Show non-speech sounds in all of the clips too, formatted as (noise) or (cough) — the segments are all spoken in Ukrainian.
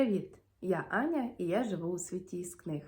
привіт! Я Аня і я живу у світі з книг.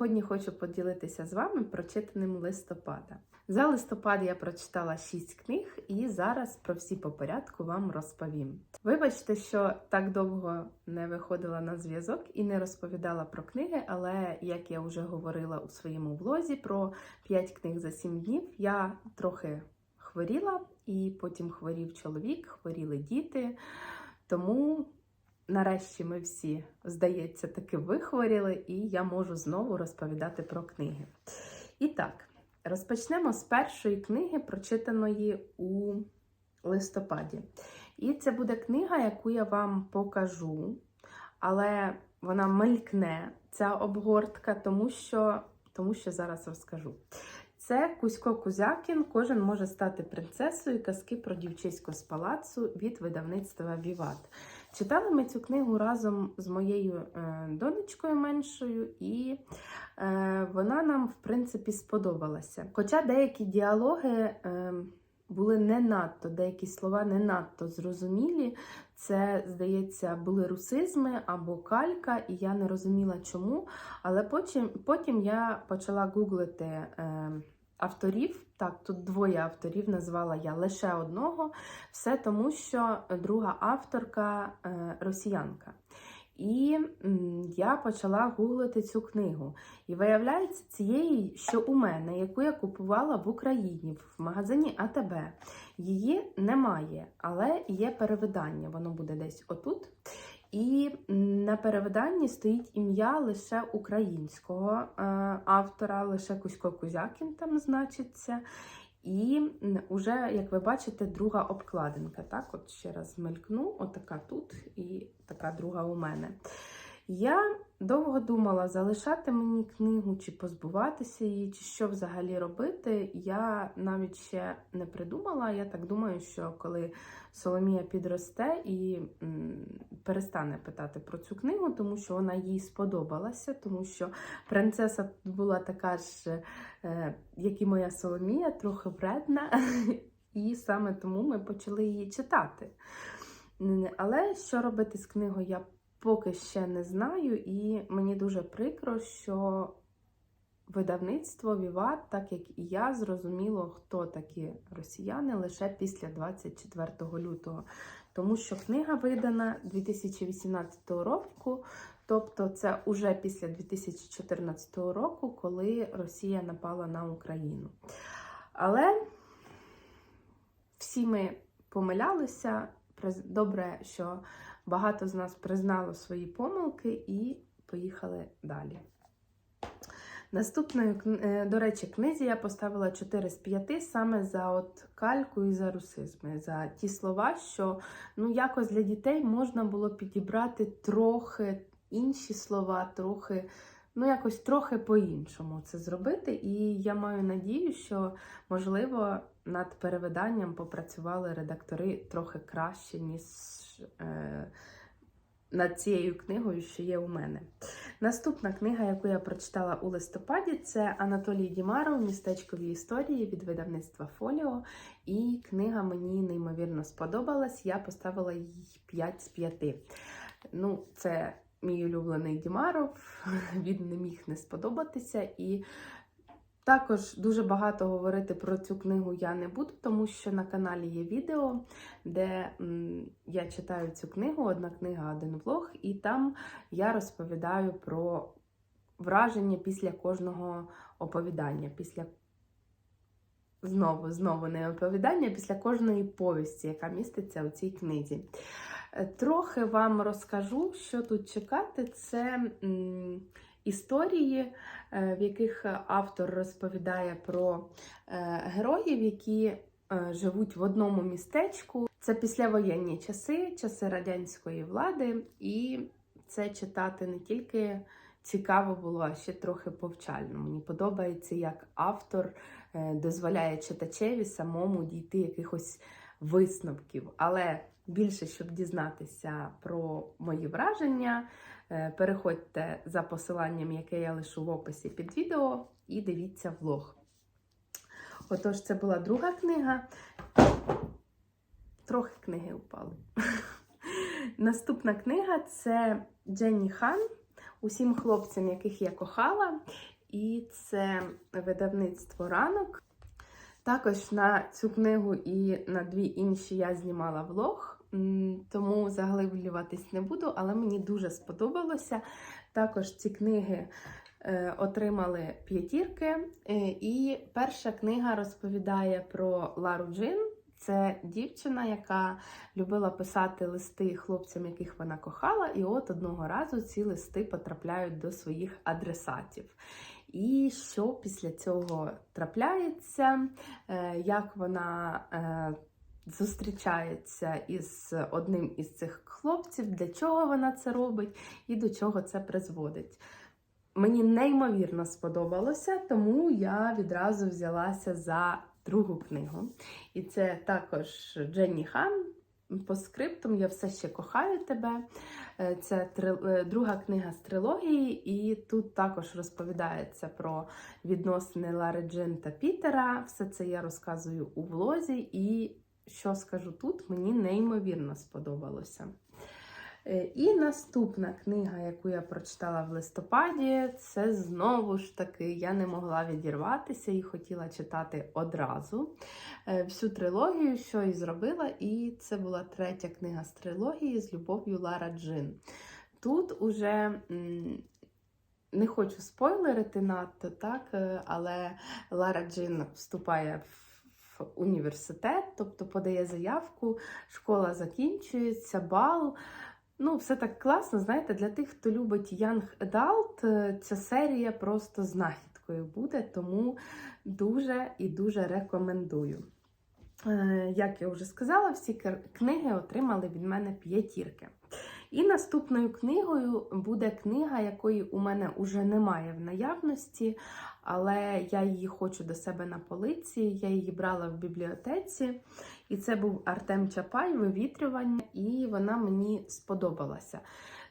Сьогодні хочу поділитися з вами прочитаним листопада. За листопад я прочитала 6 книг і зараз про всі по порядку вам розповім. Вибачте, що так довго не виходила на зв'язок і не розповідала про книги, але як я вже говорила у своєму влозі про 5 книг за 7 днів, я трохи хворіла, і потім хворів чоловік, хворіли діти. Тому нарешті ми всі, здається, таки вихворіли, і я можу знову розповідати про книги. І так, розпочнемо з першої книги, прочитаної у листопаді. І це буде книга, яку я вам покажу, але вона мелькне, ця обгортка, тому що, тому що зараз розкажу. Це Кузько Кузякін. Кожен може стати принцесою казки про дівчиську з палацу від видавництва Віват. Читали ми цю книгу разом з моєю е, донечкою меншою, і е, вона нам, в принципі, сподобалася. Хоча деякі діалоги е, були не надто, деякі слова не надто зрозумілі. Це, здається, були русизми або калька, і я не розуміла чому. Але потім, потім я почала гуглити. Авторів, так, тут двоє авторів назвала я лише одного, все тому, що друга авторка е, росіянка. І я почала гуглити цю книгу. І виявляється, цієї, що у мене, яку я купувала в Україні в магазині АТБ, її немає, але є перевидання. Воно буде десь отут. І на перевиданні стоїть ім'я лише українського е, автора, лише Кузько Кузякін там значиться. І вже, як ви бачите, друга обкладинка. Так, от ще раз змелькну, отака тут і така друга у мене. Я довго думала, залишати мені книгу, чи позбуватися її, чи що взагалі робити. Я навіть ще не придумала. Я так думаю, що коли Соломія підросте і перестане питати про цю книгу, тому що вона їй сподобалася, тому що принцеса була така ж, е, як і моя Соломія, трохи вредна, (laughs) і саме тому ми почали її читати. Але що робити з книгою, я поки ще не знаю, і мені дуже прикро, що видавництво Віват, так як і я, зрозуміло, хто такі росіяни лише після 24 лютого. Тому що книга видана 2018 року, тобто це уже після 2014 року, коли Росія напала на Україну. Але всі ми помилялися. Добре, що багато з нас признало свої помилки і поїхали далі. Наступною, е, до речі, книзі я поставила 4 з 5 саме за от кальку і за русизми, за ті слова, що ну, якось для дітей можна було підібрати трохи інші слова, трохи, ну, якось трохи по-іншому це зробити. І я маю надію, що, можливо, над перевиданням попрацювали редактори трохи краще, ніж. Е, над цією книгою, що є у мене. Наступна книга, яку я прочитала у листопаді, це Анатолій Дімаров Містечкові історії від видавництва Фоліо. І книга мені неймовірно сподобалась. Я поставила їй 5 з 5. Ну, це мій улюблений Дімаров, (laughs) він не міг не сподобатися. І також дуже багато говорити про цю книгу я не буду, тому що на каналі є відео, де я читаю цю книгу, одна книга, один влог, і там я розповідаю про враження після кожного оповідання. після Знову, знову не оповідання після кожної повісті, яка міститься у цій книзі. Е, трохи вам розкажу, що тут чекати. Це історії, е, в яких автор розповідає про е, героїв, які е, живуть в одному містечку. Це післявоєнні часи, часи радянської влади, і це читати не тільки цікаво було, а ще трохи повчально. Мені подобається, як автор дозволяє читачеві самому дійти якихось висновків. Але більше, щоб дізнатися про мої враження, переходьте за посиланням, яке я лишу в описі під відео, і дивіться влог. Отож, це була друга книга. Трохи книги впали. (laughs) Наступна книга це Дженні Хан. Усім хлопцям, яких я кохала. І це видавництво ранок. Також на цю книгу і на дві інші я знімала влог, тому заглиблюватись не буду, але мені дуже сподобалося. Також ці книги е, отримали п'ятірки. Е, і перша книга розповідає про Лару Джин. Це дівчина, яка любила писати листи хлопцям, яких вона кохала, і от одного разу ці листи потрапляють до своїх адресатів. І що після цього трапляється, е, як вона зустрічається із одним із цих хлопців, для чого вона це робить і до чого це призводить. Мені неймовірно сподобалося, тому я відразу взялася за другу книгу. І це також Дженні Хан. По скриптум я все ще кохаю тебе. Е, Це е, друга книга з трилогії, і тут також розповідається про відносини Лари Джин та Пітера. Все це я розказую у влозі, і що скажу тут, мені неймовірно сподобалося. Е, І наступна книга, яку я прочитала в листопаді, це знову ж таки я не могла відірватися і хотіла читати одразу е, всю трилогію, що і зробила. І це була третя книга з трилогії з любов'ю Лара Джин. Тут уже. Не хочу спойлерити надто, так, е, але Лара Джин вступає в університет, тобто подає заявку, школа закінчується, бал. Ну, все так класно, знаєте, для тих, хто любить Young Adult, е, ця серія просто знахідкою буде, тому дуже і дуже рекомендую. Е, Як я вже сказала, всі книги отримали від мене п'ятірки. І наступною книгою буде книга, якої у мене вже немає в наявності, але я її хочу до себе на полиці. Я її брала в бібліотеці. І це був Артем Чапай, вивітрювання, і вона мені сподобалася.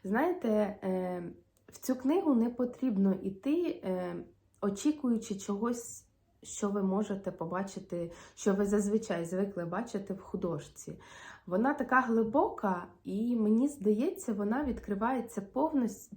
Знаєте, е, в цю книгу не потрібно йти, е, очікуючи чогось, що ви можете побачити, що ви зазвичай звикли бачити в художці. Вона така глибока, і мені здається, вона відкривається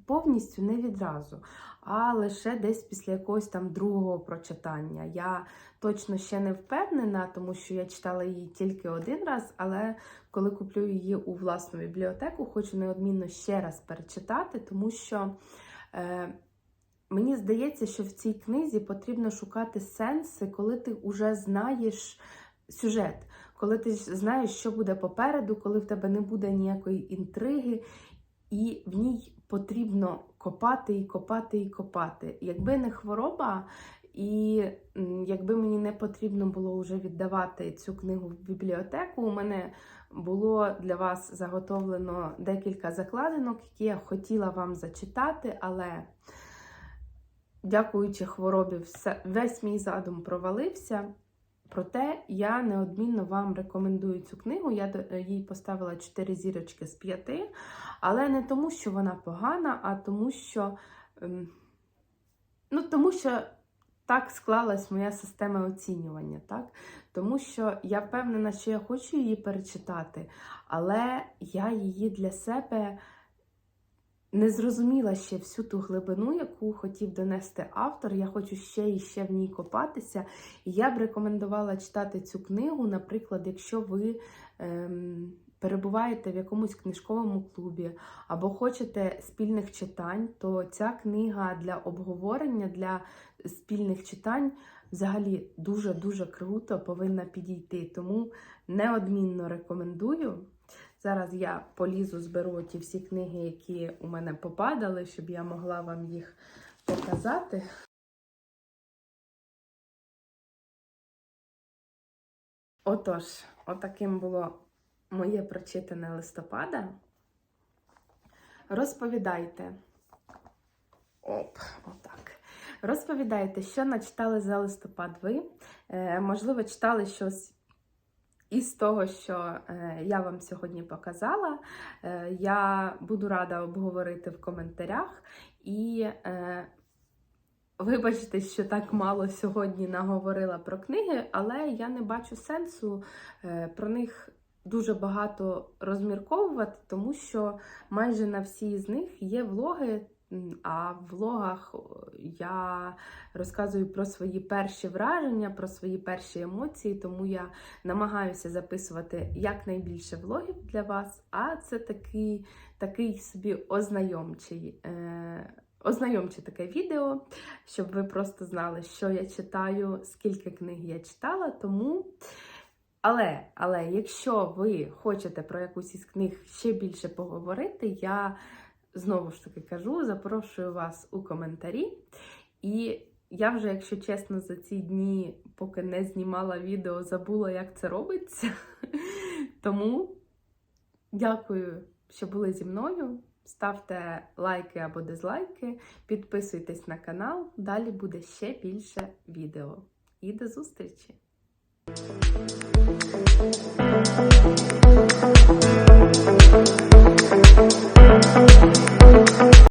повністю, не відразу, а лише десь після якогось там другого прочитання. Я точно ще не впевнена, тому що я читала її тільки один раз, але коли куплю її у власну бібліотеку, хочу неодмінно ще раз перечитати, тому що е, мені здається, що в цій книзі потрібно шукати сенси, коли ти вже знаєш сюжет, коли ти знаєш, що буде попереду, коли в тебе не буде ніякої інтриги. І в ній потрібно копати і копати і копати. Якби не хвороба, і якби мені не потрібно було вже віддавати цю книгу в бібліотеку, у мене було для вас заготовлено декілька закладинок, які я хотіла вам зачитати, але дякуючи хворобі, весь мій задум провалився. Проте я неодмінно вам рекомендую цю книгу. Я їй поставила 4 зірочки з 5, але не тому, що вона погана, а тому, що, ем, ну, тому що так склалась моя система оцінювання. Так? Тому що я впевнена, що я хочу її перечитати, але я її для себе не зрозуміла ще всю ту глибину, яку хотів донести автор. Я хочу ще і ще в ній копатися. І я б рекомендувала читати цю книгу, наприклад, якщо ви ем, перебуваєте в якомусь книжковому клубі або хочете спільних читань, то ця книга для обговорення, для спільних читань взагалі дуже-дуже круто повинна підійти. Тому неодмінно рекомендую. Зараз я полізу, зберу ті всі книги, які у мене попадали, щоб я могла вам їх показати. Отож, отаким було моє прочитане листопада. Розповідайте. Оп, отак. Розповідайте, що начитали за листопад ви. Е, можливо, читали щось із того, що е, я вам сьогодні показала. Е, я буду рада обговорити в коментарях. І е, Вибачте, що так мало сьогодні наговорила про книги, але я не бачу сенсу про них дуже багато розмірковувати, тому що майже на всі з них є влоги. А в влогах я розказую про свої перші враження, про свої перші емоції, тому я намагаюся записувати якнайбільше влогів для вас. А це такий, такий собі ознайомчий. Е- Ознайомче таке відео, щоб ви просто знали, що я читаю, скільки книг я читала. Тому. Але, але якщо ви хочете про якусь із книг ще більше поговорити, я знову ж таки кажу, запрошую вас у коментарі. І я вже, якщо чесно, за ці дні, поки не знімала відео, забула, як це робиться. (laughs) Тому дякую, що були зі мною. Ставте лайки або дизлайки, підписуйтесь на канал, далі буде ще більше відео. І до зустрічі!